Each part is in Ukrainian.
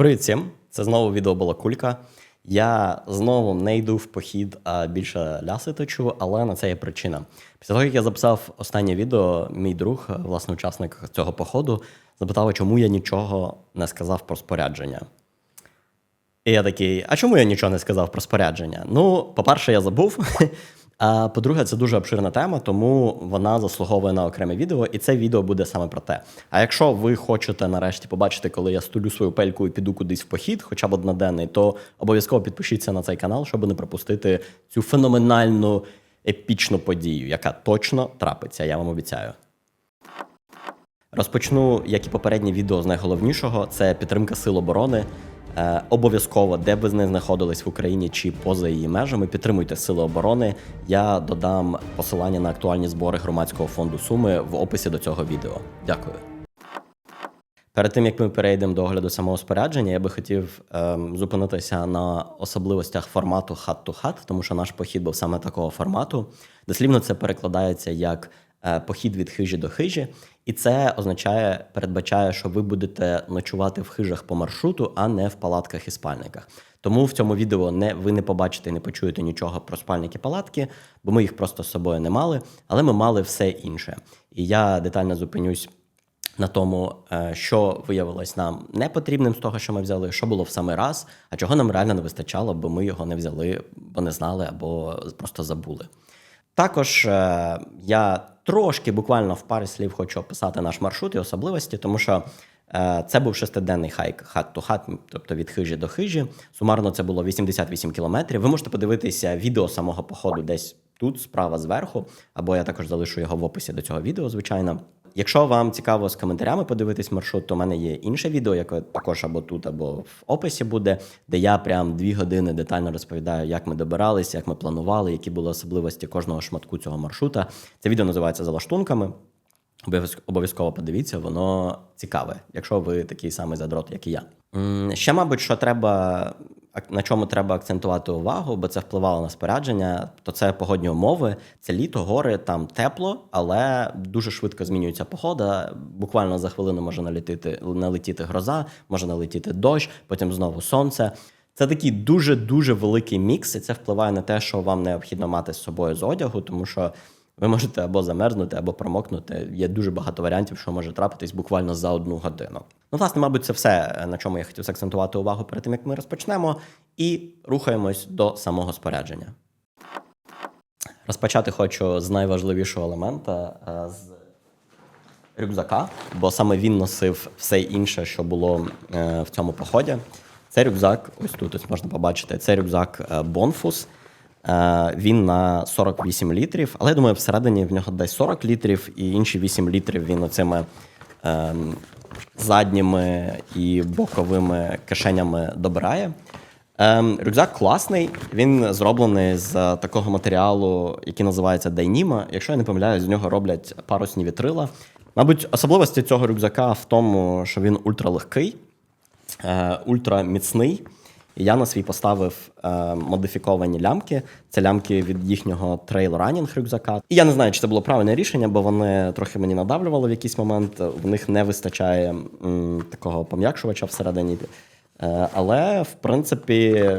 Привіт всім! Це знову відео була кулька. Я знову не йду в похід, а більше ляси точу, але на це є причина. Після того, як я записав останнє відео, мій друг, власне, учасник цього походу, запитав, чому я нічого не сказав про спорядження. І я такий: а чому я нічого не сказав про спорядження? Ну, по-перше, я забув. А по-друге, це дуже обширна тема, тому вона заслуговує на окреме відео, і це відео буде саме про те. А якщо ви хочете нарешті побачити, коли я стулю свою пельку і піду кудись в похід, хоча б одноденний, то обов'язково підпишіться на цей канал, щоб не пропустити цю феноменальну епічну подію, яка точно трапиться, я вам обіцяю. Розпочну, як і попереднє відео з найголовнішого, це підтримка сил оборони. Е, обов'язково, де б ви не знаходились в Україні чи поза її межами, підтримуйте сили оборони. Я додам посилання на актуальні збори громадського фонду Суми в описі до цього відео. Дякую. Перед тим як ми перейдемо до огляду самого спорядження, я би хотів ем, зупинитися на особливостях формату хат-то-хат, тому що наш похід був саме такого формату. Дослівно це перекладається як похід від хижі до хижі, і це означає, передбачає, що ви будете ночувати в хижах по маршруту, а не в палатках і спальниках. Тому в цьому відео не ви не побачите і не почуєте нічого про спальники палатки, бо ми їх просто з собою не мали, але ми мали все інше. І я детально зупинюсь на тому, е, що виявилось нам непотрібним з того, що ми взяли, що було в самий раз, а чого нам реально не вистачало, бо ми його не взяли, бо не знали або просто забули. Також е, я трошки буквально в парі слів хочу описати наш маршрут і особливості, тому що е, це був шестиденний хайк хат ту хат, тобто від хижі до хижі. Сумарно це було 88 кілометрів. Ви можете подивитися відео самого походу десь тут, справа зверху, або я також залишу його в описі до цього відео, звичайно. Якщо вам цікаво з коментарями подивитись маршрут, то в мене є інше відео, яке також або тут, або в описі буде, де я прям дві години детально розповідаю, як ми добиралися, як ми планували, які були особливості кожного шматку цього маршрута. Це відео називається За лаштунками. Обов'язково подивіться, воно цікаве, якщо ви такий самий задрот, як і я. Ще, мабуть, що треба на чому треба акцентувати увагу, бо це впливало на спорядження, то це погодні умови, це літо, гори, там тепло, але дуже швидко змінюється погода. Буквально за хвилину може налетіти, налетіти гроза, може налетіти дощ, потім знову сонце. Це такий дуже дуже великий мікс, і це впливає на те, що вам необхідно мати з собою з одягу, тому що ви можете або замерзнути, або промокнути. Є дуже багато варіантів, що може трапитись буквально за одну годину. Ну, власне, мабуть, це все, на чому я хотів закцентувати увагу перед тим, як ми розпочнемо, і рухаємось до самого спорядження. Розпочати хочу з найважливішого елемента е, з рюкзака, бо саме він носив все інше, що було е, в цьому поході. Це рюкзак, ось тут ось можна побачити, це рюкзак е, Bonfus. Е, Він на 48 літрів, але я думаю, всередині в нього десь 40 літрів, і інші 8 літрів він оцими ем, задніми і боковими кишенями добирає. Ем, рюкзак класний. Він зроблений з такого матеріалу, який називається Dyneema. Якщо я не помиляюсь, з нього роблять парусні вітрила. Мабуть, особливості цього рюкзака в тому, що він ультралегкий, е, ультраміцний. І я на свій поставив е, модифіковані лямки. Це лямки від їхнього трейл-ранінг рюкзака. І я не знаю, чи це було правильне рішення, бо вони трохи мені надавлювали в якийсь момент. В них не вистачає м, такого пом'якшувача всередині. Е, Але, в принципі,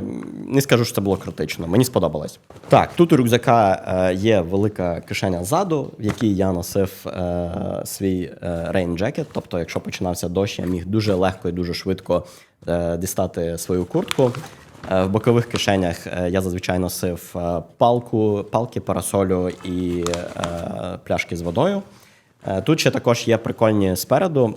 не скажу, що це було критично. Мені сподобалось. Так, тут у рюкзака е, є велика кишеня ззаду, в якій я носив е, свій рейн джекет. Тобто, якщо починався дощ, я міг дуже легко і дуже швидко дістати свою куртку. В бокових кишенях я зазвичай носив палку, палки, парасолю і пляшки з водою. Тут ще також є прикольні спереду,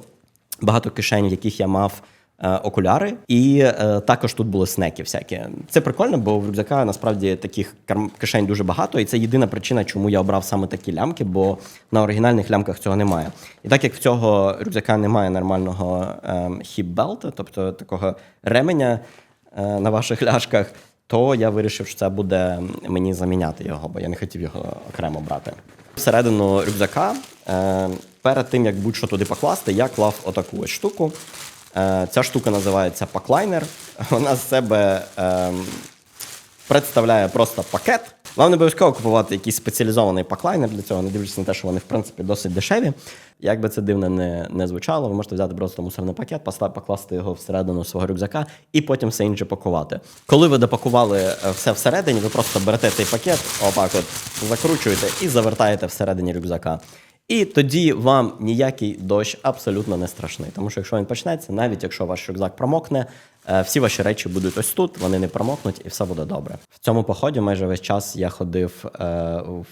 багато кишень, яких я мав окуляри, і е, також тут були снеки всякі. Це прикольно, бо в рюкзака насправді таких кишень дуже багато, і це єдина причина, чому я обрав саме такі лямки, бо на оригінальних лямках цього немає. І так як в цього рюкзака немає нормального ем, хіп-белта, тобто такого ременя е, на ваших ляшках, то я вирішив, що це буде мені заміняти його, бо я не хотів його окремо брати. Всередину рюкзака, е, перед тим як будь-що туди покласти, я клав отаку ось штуку. Е, ця штука називається паклайнер. Вона з себе е, представляє просто пакет, Вам не обов'язково купувати якийсь спеціалізований паклайнер для цього, не дивлячись на те, що вони, в принципі, досить дешеві. Як би це дивно не, не звучало, ви можете взяти просто мусорний пакет, покласти його всередину свого рюкзака і потім все інше пакувати. Коли ви допакували е, все всередині, ви просто берете цей пакет, отак от закручуєте і завертаєте всередині рюкзака. І тоді вам ніякий дощ абсолютно не страшний. Тому що якщо він почнеться, навіть якщо ваш рюкзак промокне, е, всі ваші речі будуть ось тут, вони не промокнуть, і все буде добре. В цьому поході майже весь час я ходив е, в,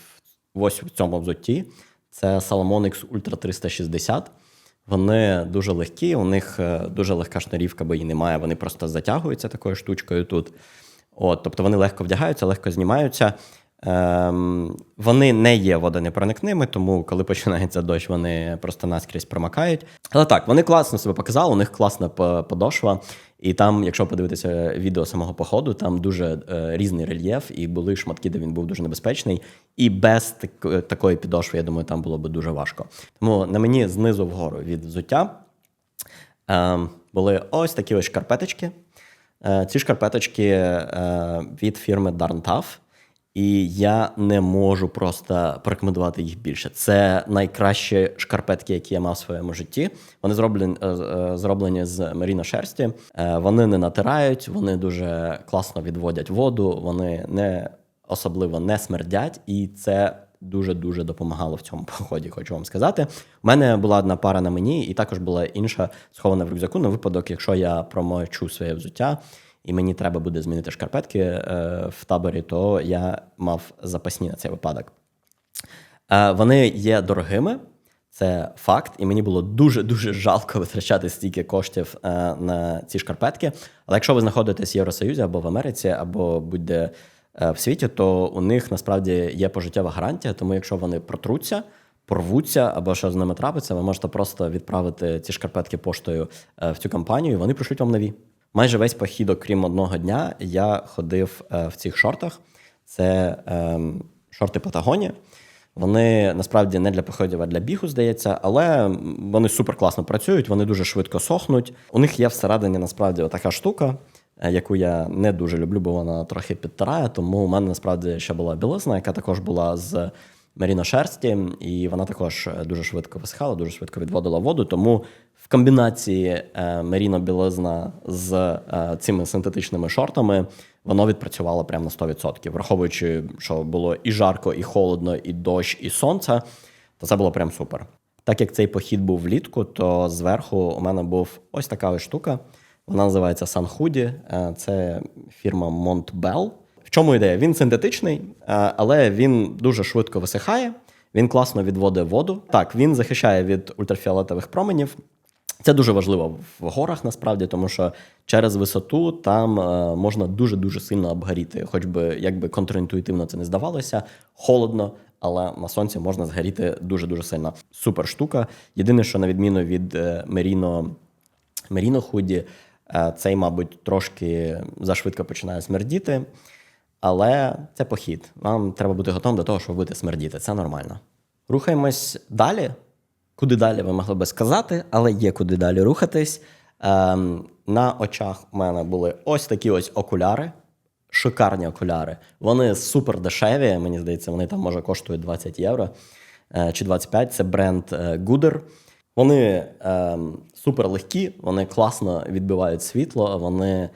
ось в цьому взутті. Це Salomon X Ultra 360. Вони дуже легкі, у них е, дуже легка шнурівка, бо її немає. Вони просто затягуються такою штучкою тут. От, тобто вони легко вдягаються, легко знімаються. Ем, вони не є водонепроникними, тому коли починається дощ, вони просто наскрізь промакають. Але так, вони класно себе показали, у них класна подошва. І там, якщо подивитися відео самого походу, там дуже е, різний рельєф, і були шматки, де він був дуже небезпечний. І без так- такої підошви, я думаю, там було би дуже важко. Тому на мені знизу вгору від взуття Ем, були ось такі ось шкарпеточки. Е, ці шкарпеточки е, від фірми Darn. І я не можу просто порекомендувати їх більше. Це найкращі шкарпетки, які я мав в своєму житті. Вони зроблені, е, е, зроблені з меріно шерсті. Е, Вони не натирають, вони дуже класно відводять воду, вони не особливо не смердять, і це дуже дуже допомагало в цьому поході. Хочу вам сказати. У мене була одна пара на мені, і також була інша схована в рюкзаку на випадок, якщо я промочу своє взуття. І мені треба буде змінити шкарпетки е, в таборі, то я мав запасні на цей випадок. Е, вони є дорогими, це факт, і мені було дуже дуже жалко витрачати стільки коштів е, на ці шкарпетки. Але якщо ви знаходитесь в Євросоюзі або в Америці, або будь-де в світі, то у них насправді є пожиттєва гарантія. Тому якщо вони протруться, порвуться або що з ними трапиться, ви можете просто відправити ці шкарпетки поштою в цю компанію, і вони пришлють вам нові. Майже весь похід, окрім одного дня, я ходив е, в цих шортах. Це ем, шорти Патагонія. Вони насправді не для походів, а для бігу, здається, але вони супер класно працюють, вони дуже швидко сохнуть. У них є всередині насправді така штука, е, яку я не дуже люблю, бо вона трохи підтирає. Тому у мене насправді ще була білизна, яка також була з меріно шерсті, і вона також е, дуже швидко висихала, дуже швидко відводила воду. Тому в комбінації е, меріно білизна з е, цими синтетичними шортами воно відпрацювало прямо на 100%. Враховуючи, що було і жарко, і холодно, і дощ, і сонце, то це було прям супер. Так як цей похід був влітку, то зверху у мене був ось така ось штука. Вона називається Hoodie. Е, Це фірма Montbell. В чому ідея? Він синтетичний, е, але він дуже швидко висихає. Він класно відводить воду. Так, він захищає від ультрафіолетових променів. Це дуже важливо в горах насправді, тому що через висоту там е, можна дуже дуже сильно обгоріти. Хоч би якби контрінтуїтивно це не здавалося, холодно, але на сонці можна згоріти дуже дуже сильно. Супер штука. Єдине, що на відміну від Merino, Merino худі, е, цей, мабуть, трошки зашвидко починає смердіти. Але це похід. Вам треба бути готовим до того, щоб будете смердіти. Це нормально. Рухаємось далі. Куди далі ви могли би сказати, але є куди далі рухатись. Ем, на очах у мене були ось такі ось окуляри, шикарні окуляри. Вони супер дешеві. Мені здається, вони там може коштують 20 євро е, чи 25. Це бренд е, Gooder. Вони ем, супер легкі, вони класно відбивають світло, вони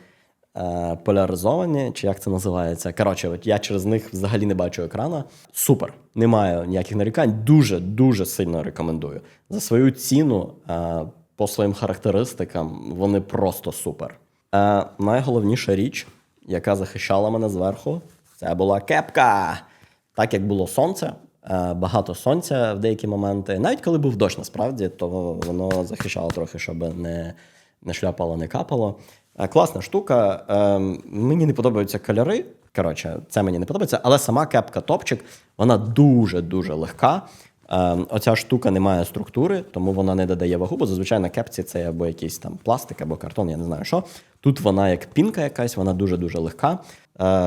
е, поляризовані, чи як це називається. Коротше, от я через них взагалі не бачу екрана. Супер. Не маю ніяких нарікань. Дуже дуже сильно рекомендую. За свою ціну, е, по своїм характеристикам, вони просто супер. Е, найголовніша річ, яка захищала мене зверху, це була кепка. Так як було сонце, багато сонця в деякі моменти. Навіть коли був дощ, насправді, то воно захищало трохи, щоб не, не шляпало, не капало. Е, Класна штука. Е, Мені не подобаються кольори. Коротше, це мені не подобається, але сама кепка топчик, вона дуже-дуже легка. Е, Оця штука не має структури, тому вона не додає вагу, бо зазвичай на кепці це або якийсь там пластик, або картон, я не знаю що. Тут вона як пінка якась, вона дуже-дуже легка.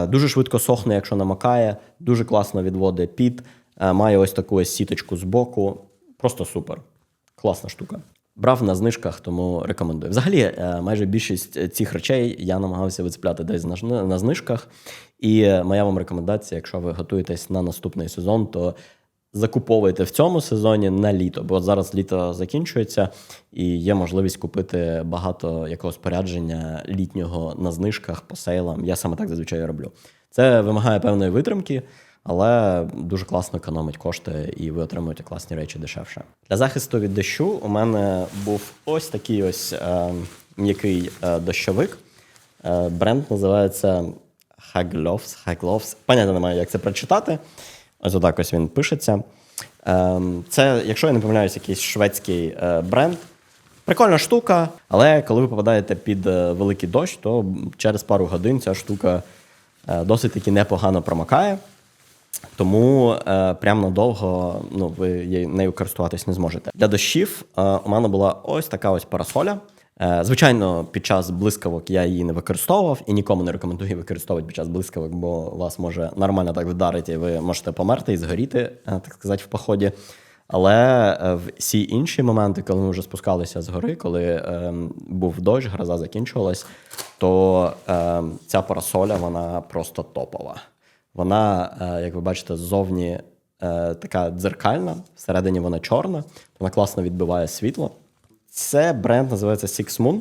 Дуже швидко сохне, якщо намакає, дуже класно відводить під. Має ось таку ось сіточку з боку. Просто супер. Класна штука. Брав на знижках, тому рекомендую. Взагалі, е, майже більшість цих речей я намагався вицепляти десь на знижках. І е, моя вам рекомендація, якщо ви готуєтесь на наступний сезон, то закуповуйте в цьому сезоні на літо, бо зараз літо закінчується і є можливість купити багато якогось спорядження літнього на знижках по сейлам. Я саме так зазвичай роблю. Це вимагає певної витримки, але дуже класно економить кошти, і ви отримуєте класні речі дешевше. Для захисту від дощу у мене був ось такий ось е, м'який е, дощовик. Е, бренд називається Hagloves. Hagloves. Поняття немає, як це прочитати. Ось отак ось він пишеться. Ем, Це, якщо я не помиляюсь, якийсь шведський е, бренд. Прикольна штука, але коли ви попадаєте під е, великий дощ, то через пару годин ця штука е, досить таки непогано промокає. Тому е, прямо надовго ну, ви нею користуватись не зможете. Для дощів е, у мене була ось така ось парасоля. Е, звичайно, під час блискавок я її не використовував і нікому не рекомендую використовувати під час блискавок, бо вас може нормально так вдарити, і ви можете померти і згоріти, е, так сказати, в поході. Але е, в всі інші моменти, коли ми вже спускалися з гори, коли е, був дощ, гроза закінчувалась, то е, ця парасоля вона просто топова. Вона, е, як ви бачите, ззовні е, така дзеркальна, всередині вона чорна, вона класно відбиває світло. Це бренд називається Six Moon.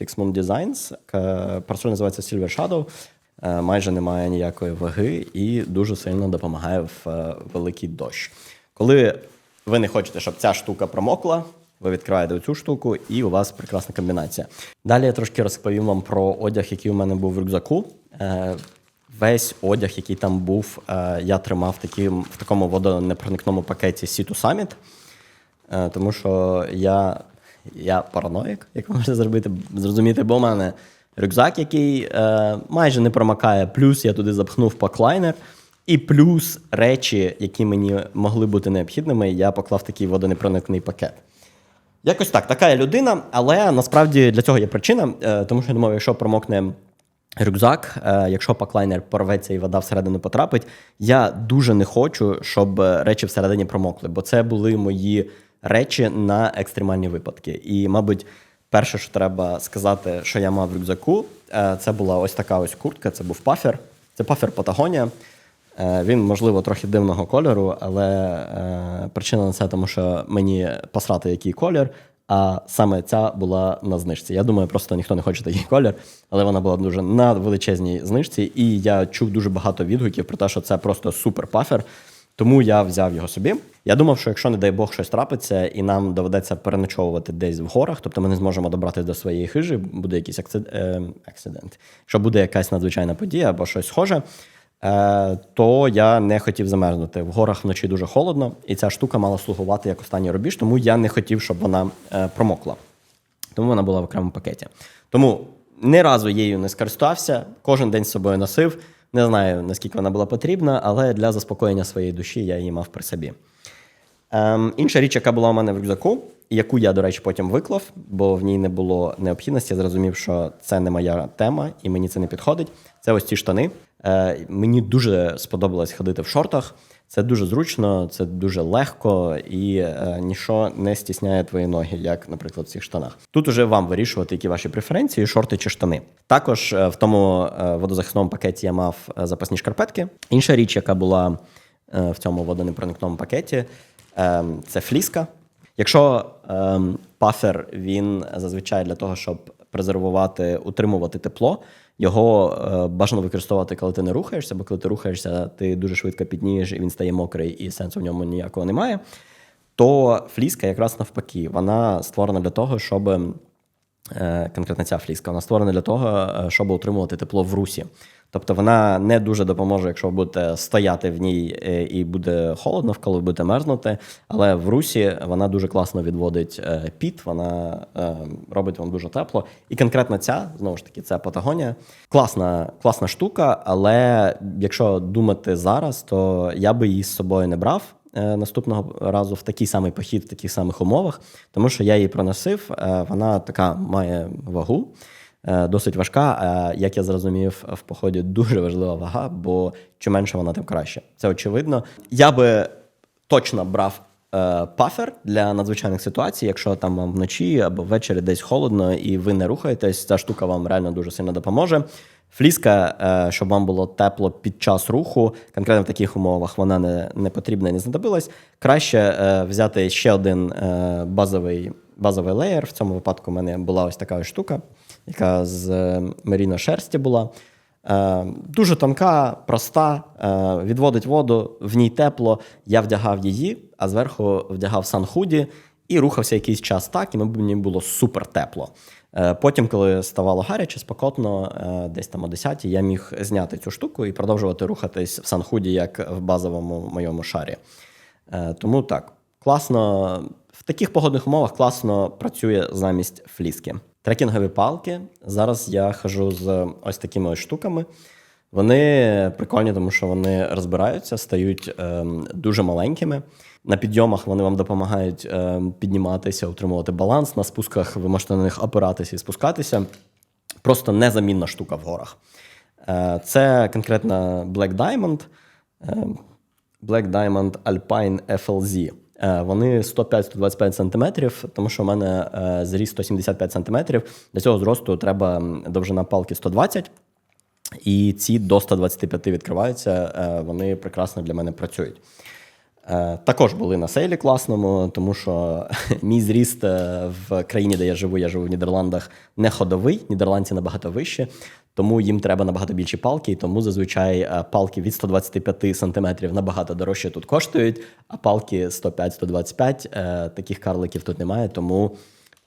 Six Moon Designs. Е, Парасоль називається Silver Shadow. Майже немає ніякої ваги і дуже сильно допомагає в великий дощ. Коли ви не хочете, щоб ця штука промокла, ви відкриваєте цю штуку, і у вас прекрасна комбінація. Далі я трошки розповім вам про одяг, який у мене був в рюкзаку. Весь одяг, який там був, е, я тримав таким, в такому водонепроникному пакеті to Summit. Е, Тому що я, я параноїк, як можете зробити, зрозуміти, бо у мене рюкзак, який е, майже не промакає, плюс я туди запхнув паклайнер, і плюс речі, які мені могли бути необхідними, я поклав такий водонепроникний пакет. Якось так, така я людина, але насправді для цього є причина, тому що я думаю, якщо промокне рюкзак, е, якщо паклайнер порветься і вода всередину потрапить, я дуже не хочу, щоб е, речі всередині промокли, бо це були мої речі на екстремальні випадки. І, мабуть, перше, що треба сказати, що я мав в рюкзаку, е, це була ось така ось куртка, це був пафер. Це пафер Патагонія. Він, можливо, трохи дивного кольору, але причина на це, тому що мені посрати який колір, а саме ця була на знижці. Я думаю, просто ніхто не хоче такий колір, але вона була дуже на величезній знижці, і я чув дуже багато відгуків про те, що це просто супер пафер. Тому я взяв його собі. Я думав, що якщо, не дай Бог, щось трапиться, і нам доведеться переночовувати десь в горах, тобто ми не зможемо добратися до своєї хижі, буде якийсь е, акцидент. Якщо буде якась надзвичайна подія або щось схоже, то я не хотів замерзнути. В горах вночі дуже холодно, і ця штука мала слугувати як останній рубіж, тому я не хотів, щоб вона е, промокла. Тому вона була в окремому пакеті. Тому ні разу її не скористався, кожен день з собою носив. Не знаю, наскільки вона була потрібна, але для заспокоєння своєї душі я її мав при собі. Ем, інша річ, яка була у мене в рюкзаку, яку я, до речі, потім виклав, бо в ній не було необхідності. Я зрозумів, що це не моя тема і мені це не підходить. Це ось ці штани. Е, мені дуже сподобалось ходити в шортах. Це дуже зручно, це дуже легко і е, нічого не стісняє твої ноги, як, наприклад, в цих штанах. Тут уже вам вирішувати, які ваші преференції, шорти чи штани. Також е, в тому е, водозахисному пакеті я мав е, запасні шкарпетки. Інша річ, яка була е, в цьому водонепроникному пакеті, е, це фліска. Якщо ем, пафер він зазвичай для того, щоб презервувати, утримувати тепло, його е, бажано використовувати, коли ти не рухаєшся, бо коли ти рухаєшся, ти дуже швидко піднієш, і він стає мокрий, і сенсу в ньому ніякого немає. То фліска якраз навпаки, вона створена для того, щоб е, конкретно ця фліска, вона створена для того, е, щоб утримувати тепло в русі. Тобто вона не дуже допоможе, якщо ви будете стояти в ній е, і буде холодно, коли ви будете мерзнути. Але в русі вона дуже класно відводить е, піт, вона е, робить вам дуже тепло. І конкретно ця, знову ж таки, це Патагонія. Класна, класна штука, але якщо думати зараз, то я би її з собою не брав наступного разу в такий самий похід, в таких самих умовах, тому що я її проносив. Вона така має вагу. Е, Досить важка, а як я зрозумів, в поході дуже важлива вага, бо чим менше вона, тим краще. Це очевидно. Я би точно брав е, пафер для надзвичайних ситуацій, якщо там вам вночі або ввечері десь холодно і ви не рухаєтесь, ця штука вам реально дуже сильно допоможе. Фліска, е, щоб вам було тепло під час руху, конкретно в таких умовах вона не, не потрібна і не знадобилась. Краще е, взяти ще один е, базовий, базовий леєр. В цьому випадку в мене була ось така ось штука, яка з е, меріно шерсті була. Е, дуже тонка, проста, е, відводить воду, в ній тепло. Я вдягав її, а зверху вдягав санхуді і рухався якийсь час так, і мені було супер тепло. Потім, коли ставало гаряче, спекотно, е, десь там о 10 я міг зняти цю штуку і продовжувати рухатись в санхуді, як в базовому моєму шарі. Тому так, класно. В таких погодних умовах класно працює замість фліски. Трекінгові палки. Зараз я хожу з ось такими ось штуками. Вони прикольні, тому що вони розбираються, стають ем, дуже маленькими. На підйомах вони вам допомагають ем, підніматися, утримувати баланс. На спусках ви можете на них опиратися і спускатися. Просто незамінна штука в горах. Е, Це конкретно Black Diamond. е, Black Diamond Alpine FLZ. Е, Вони 105-125 см, тому що в мене е, зріст 175 см. Для цього зросту треба довжина палки 120 і ці до 125 відкриваються, е, вони прекрасно для мене працюють. Також були на сейлі класному, тому що мій зріст в країні, де я живу, я живу в Нідерландах, не ходовий. Нідерландці набагато вище, тому їм треба набагато більші палки, і тому зазвичай е, палки від 125 сантиметрів набагато дорожче тут коштують, а палки 105-125 е, таких карликів тут немає, тому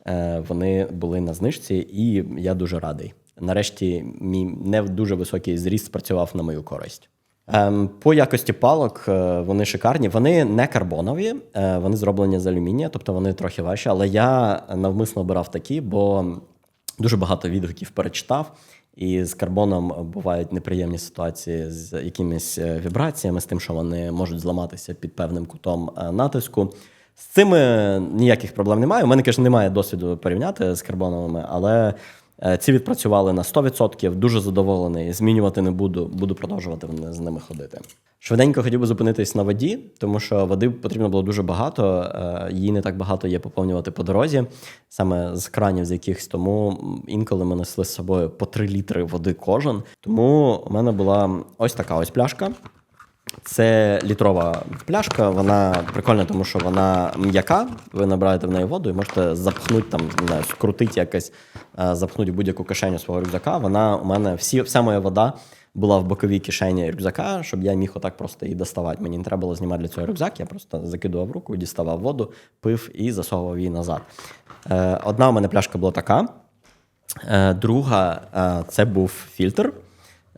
е, вони були на знижці, і я дуже радий. Нарешті, мій не дуже високий зріст спрацював на мою користь. Ем, по якості палок вони шикарні. Вони не карбонові, вони зроблені з алюмінія, тобто вони трохи важчі. Але я навмисно обирав такі, бо дуже багато відгуків перечитав. І з карбоном бувають неприємні ситуації з якимись е, вібраціями, з тим, що вони можуть зламатися під певним кутом е, натиску. З цими ніяких проблем немає. У мене, звісно, немає досвіду порівняти з карбоновими, але е, ці відпрацювали на 100%, дуже задоволений. Змінювати не буду, буду продовжувати з ними ходити. Швиденько хотів би зупинитись на воді, тому що води потрібно було дуже багато. е, Її не так багато є поповнювати по дорозі, саме з кранів з якихось. Тому інколи ми несли з собою по 3 літри води кожен. Тому у мене була ось така ось пляшка. Це літрова пляшка, вона прикольна, тому що вона м'яка. Ви набираєте в неї воду і можете запхнути там, не знаю, скрутити якось, е, запхнути будь-яку кишеню свого рюкзака. Вона у мене всі, вся моя вода була в боковій кишені рюкзака, щоб я міг отак просто її доставати. Мені не треба було знімати для цього рюкзак, я просто закидував руку, діставав воду, пив і засовував її назад. Е, Одна у мене пляшка була така. Е, Друга це був фільтр.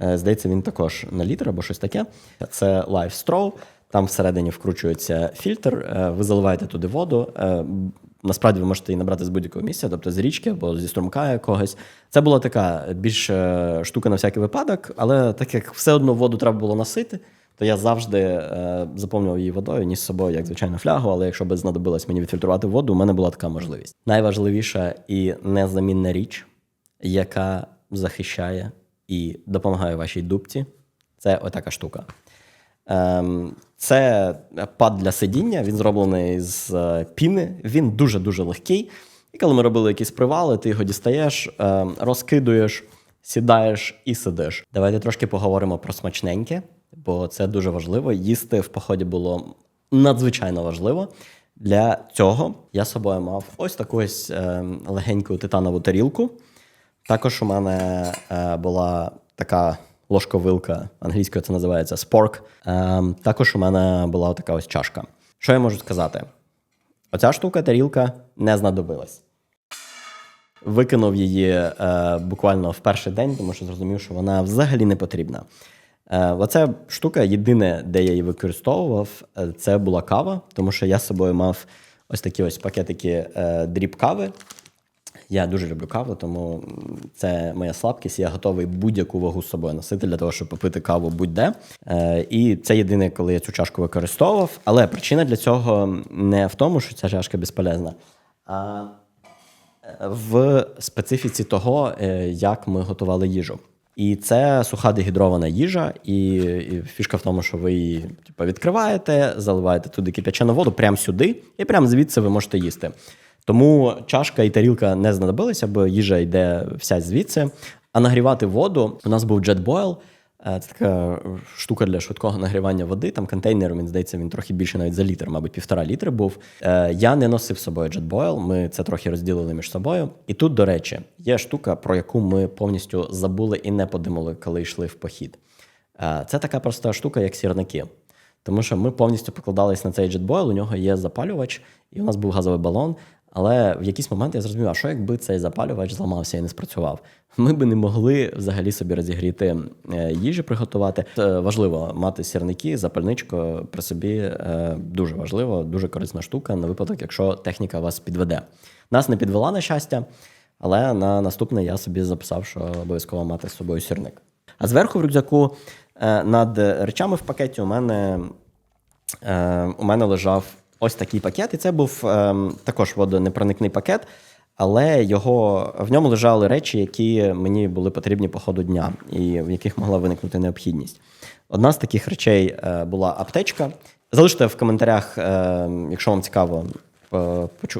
Е, Здається, він також на літр або щось таке. Це Life Straw. Там всередині вкручується фільтр, е, ви заливаєте туди воду. Е, Насправді ви можете її набрати з будь-якого місця, тобто з річки або зі струмка якогось. Це була така більш штука на всякий випадок, але так як все одно воду треба було носити, то я завжди заповнював її водою, ніс з собою, як звичайно, флягу, але якщо би знадобилось мені відфільтрувати воду, у мене була така можливість. Найважливіша і незамінна річ, яка захищає і допомагає вашій дубці, це отака штука. Ем, Це пад для сидіння, він зроблений з е, піни, він дуже-дуже легкий. І коли ми робили якісь привали, ти його дістаєш, ем, розкидуєш, сідаєш і сидиш. Давайте трошки поговоримо про смачненьке, бо це дуже важливо. Їсти в поході було надзвичайно важливо. Для цього я собою мав ось таку ось ем, легеньку титанову тарілку. Також у мене е, була така ложковилка, англійською це називається спорк. Ем, також у мене була така ось чашка. Що я можу сказати? Оця штука, тарілка не знадобилась. Викинув її е, буквально в перший день, тому що зрозумів, що вона взагалі не потрібна. Е, оця штука, єдине, де я її використовував, е, це була кава, тому що я з собою мав ось такі ось пакетики е, дріб кави. Я дуже люблю каву, тому це моя слабкість. Я готовий будь-яку вагу з собою носити для того, щоб попити каву будь-де. Е, і це єдине, коли я цю чашку використовував. Але причина для цього не в тому, що ця чашка безполезна, а в специфіці того, е, як ми готували їжу. І це суха дегідрована їжа, і, і фішка в тому, що ви її типу, відкриваєте, заливаєте туди кип'ячену воду, прямо сюди, і прямо звідси ви можете їсти. Тому чашка і тарілка не знадобилися, бо їжа йде вся звідси. А нагрівати воду у нас був JetBoil. Е, Це така штука для швидкого нагрівання води. Там контейнер, він здається, він трохи більше навіть за літр, мабуть, півтора літри був. Е, Я не носив з собою JetBoil, Ми це трохи розділили між собою. І тут, до речі, є штука, про яку ми повністю забули і не подумали, коли йшли в похід. Е, Це така проста штука, як сірники. Тому що ми повністю покладались на цей JetBoil, у нього є запалювач, і у нас був газовий балон. Але в якийсь момент я зрозумів, а що якби цей запалювач зламався і не спрацював? Ми би не могли взагалі собі розігріти е, їжі, приготувати. Це важливо мати сірники, запальничку при собі. е, Дуже важливо, дуже корисна штука на випадок, якщо техніка вас підведе. Нас не підвела на щастя, але на наступне я собі записав, що обов'язково мати з собою сірник. А зверху в рюкзаку е, над речами в пакеті у мене е, у мене лежав ось такий пакет, і це був е, також водонепроникний пакет, але його, в ньому лежали речі, які мені були потрібні по ходу дня, і в яких могла виникнути необхідність. Одна з таких речей е, була аптечка. Залиште в коментарях, е, якщо вам цікаво.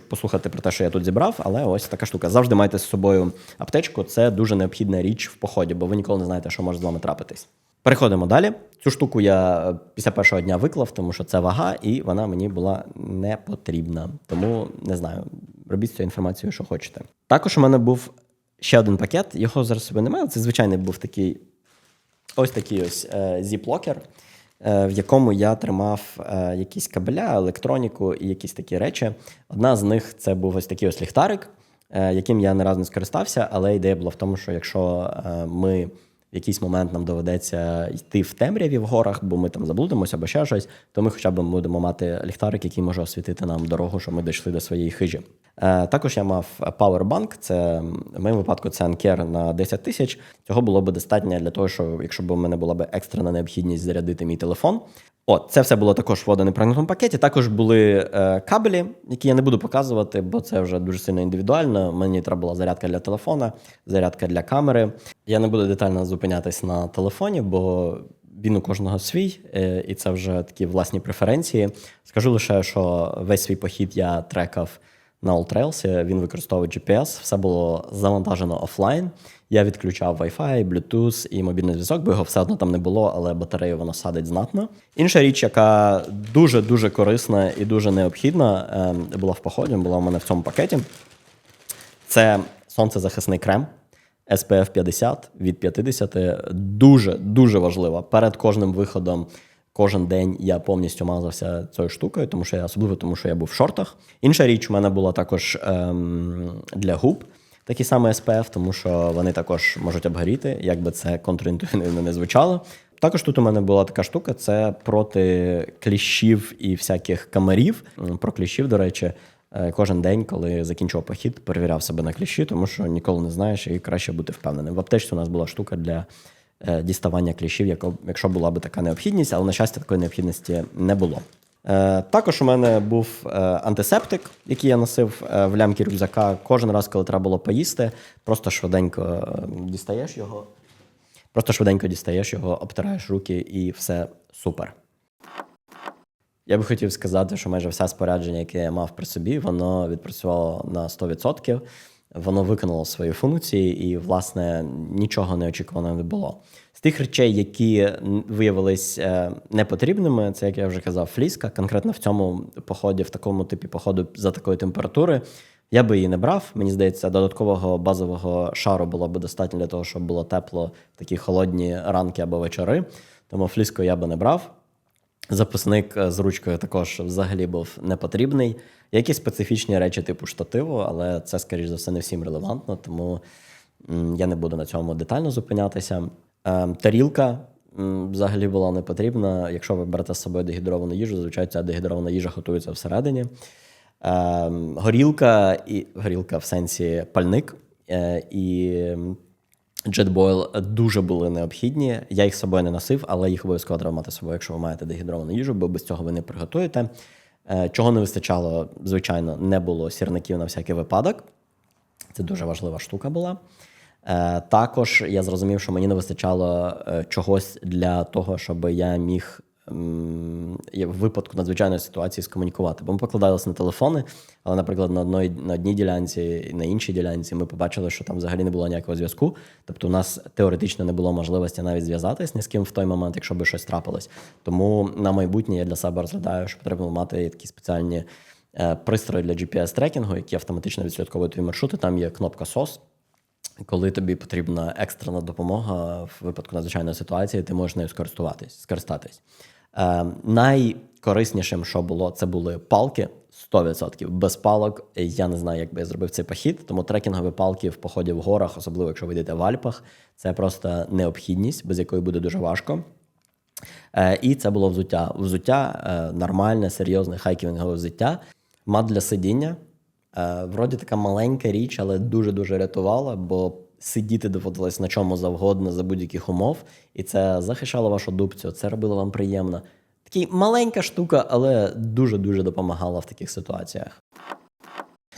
Послухати про те, що я тут зібрав, але ось така штука. Завжди майте з собою аптечку. Це дуже необхідна річ в поході, бо ви ніколи не знаєте, що може з вами трапитись. Переходимо далі. Цю штуку я е, після першого дня виклав, тому що це вага, і вона мені була не потрібна. Тому не знаю, робіть з цією інформацією, що хочете. Також у мене був ще один пакет. Його зараз собі немає. Це звичайний був такий ось такий ось е, зіп-локер, е, в якому я тримав якісь кабеля, електроніку і якісь такі речі. Одна з них це був ось такий ось ліхтарик, яким я не раз не скористався, але ідея була в тому, що якщо ми якийсь момент нам доведеться йти в темряві в горах, бо ми там заблудимося або ще щось, то ми хоча б будемо мати ліхтарик, який може освітити нам дорогу, щоб ми дійшли до своєї хижі. Е, Також я мав Powerbank, це в моєму випадку це анкер на 10 тисяч. Цього було б достатньо для того, що якщо б у мене була б екстрена необхідність зарядити мій телефон. От, це все було також в водонепроникному пакеті. Також були е, кабелі, які я не буду показувати, бо це вже дуже сильно індивідуально. Мені треба була зарядка для телефона, зарядка для камери. Я не буду детально зупинятись на телефоні, бо він у кожного свій, е, і це вже такі власні преференції. Скажу лише, що весь свій похід я трекав на All Trails, він використовує GPS, все було завантажено офлайн. Я відключав Wi-Fi, Bluetooth і мобільний зв'язок, бо його все одно там не було, але батарею воно садить знатно. Інша річ, яка дуже дуже корисна і дуже необхідна, е, була в поході, була в мене в цьому пакеті. Це сонцезахисний крем SPF 50 від 50. Дуже дуже важливо. Перед кожним виходом. Кожен день я повністю мазався цією штукою, тому що я особливо, тому що я був в шортах. Інша річ у мене була також ем, для губ такий самий SPF, тому що вони також можуть обгоріти, як би це контрінтуїтивно не звучало. Також тут у мене була така штука: це проти кліщів і всяких камарів. Про кліщів, до речі, е, кожен день, коли закінчував похід, перевіряв себе на кліщі, тому що ніколи не знаєш, і краще бути впевненим. В аптечці у нас була штука для діставання кліщів, якщо була б така необхідність, але на щастя такої необхідності не було. Е, Також у мене був е, антисептик, який я носив е, в лямки рюкзака. Кожен раз, коли треба було поїсти, просто швиденько е, дістаєш його, просто швиденько дістаєш його, обтираєш руки і все супер. Я би хотів сказати, що майже все спорядження, яке я мав при собі, воно відпрацювало на 100%. Воно виконало свої функції, і, власне, нічого неочікуваного не було. З тих речей, які виявились е, непотрібними, це як я вже казав, фліска. Конкретно в цьому поході, в такому типі походу за такої температури, я би її не брав. Мені здається, додаткового базового шару було б достатньо для того, щоб було тепло такі холодні ранки або вечори. Тому фліску я би не брав. Записник е, з ручкою також взагалі був не потрібний. Якісь специфічні речі типу штативу, але це, скоріш за все, не всім релевантно, тому я не буду на цьому детально зупинятися. Ем, Тарілка взагалі була не потрібна. Якщо ви берете з собою дегідровану їжу, зазвичай ця дегідрована їжа готується всередині. Ем, Горілка і горілка в сенсі пальник. е, І JetBoil дуже були необхідні. Я їх з собою не носив, але їх обов'язково треба мати з собою, якщо ви маєте дегідровану їжу, бо без цього ви не приготуєте. Е, Чого не вистачало, звичайно, не було сірників на всякий випадок. Це дуже важлива штука була. Е, також я зрозумів, що мені не вистачало е, чогось для того, щоб я міг в випадку надзвичайної ситуації скомунікувати. Бо ми покладалися на телефони, але, наприклад, на одній, на одній ділянці і на іншій ділянці ми побачили, що там взагалі не було ніякого зв'язку. Тобто, у нас теоретично не було можливості навіть зв'язатись ні з ким в той момент, якщо би щось трапилось. Тому на майбутнє я для себе розглядаю, що потрібно мати такі спеціальні е, пристрої для GPS-трекінгу, які автоматично відслідковують твої маршрути. Там є кнопка SOS, коли тобі потрібна екстрена допомога в випадку надзвичайної ситуації, ти можеш нею скористуватись, скористатись. Е, найкориснішим, що було, це були палки 100%. Без палок я не знаю, як би я зробив цей похід. Тому трекінгові палки в поході в горах, особливо якщо ви йдете в Альпах, це просто необхідність, без якої буде дуже важко. Е, і це було взуття. Взуття е, нормальне, серйозне хайкінгове взуття. Мат для сидіння. Е, вроді така маленька річ, але дуже-дуже рятувала, бо сидіти доводилось на чому завгодно за будь-яких умов, і це захищало вашу дубцю, це робило вам приємно. Такий маленька штука, але дуже-дуже допомагала в таких ситуаціях.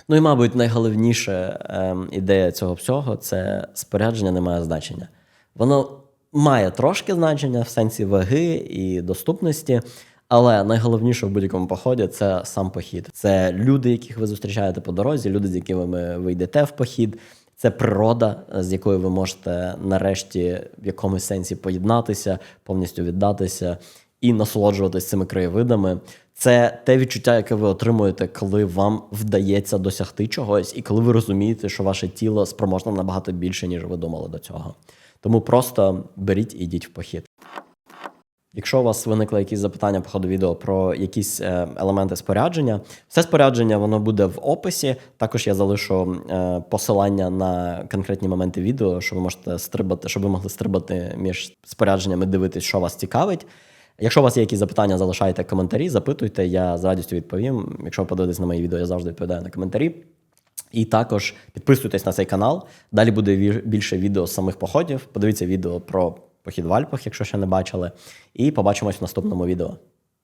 Ну і, мабуть, найголовніша ем, ідея цього всього це спорядження не має значення. Воно має трошки значення в сенсі ваги і доступності, але найголовніше в будь-якому поході це сам похід. Це люди, яких ви зустрічаєте по дорозі, люди, з якими ви йдете в похід. Це природа, з якою ви можете нарешті в якомусь сенсі поєднатися, повністю віддатися і насолоджуватися цими краєвидами. Це те відчуття, яке ви отримуєте, коли вам вдається досягти чогось, і коли ви розумієте, що ваше тіло спроможне набагато більше, ніж ви думали до цього. Тому просто беріть і йдіть в похід. Якщо у вас виникли якісь запитання по ходу відео про якісь е, елементи спорядження, все спорядження воно буде в описі. Також я залишу е, посилання на конкретні моменти відео, що ви можете стрибати, щоб ви могли стрибати між спорядженнями, дивитись, що вас цікавить. Якщо у вас є якісь запитання, залишайте коментарі, запитуйте, я з радістю відповім. Якщо ви подивитесь на мої відео, я завжди відповідаю на коментарі. І також підписуйтесь на цей канал. Далі буде більше відео з самих походів. Подивіться відео про похід в Альпах, якщо ще не бачили. І побачимось в наступному відео.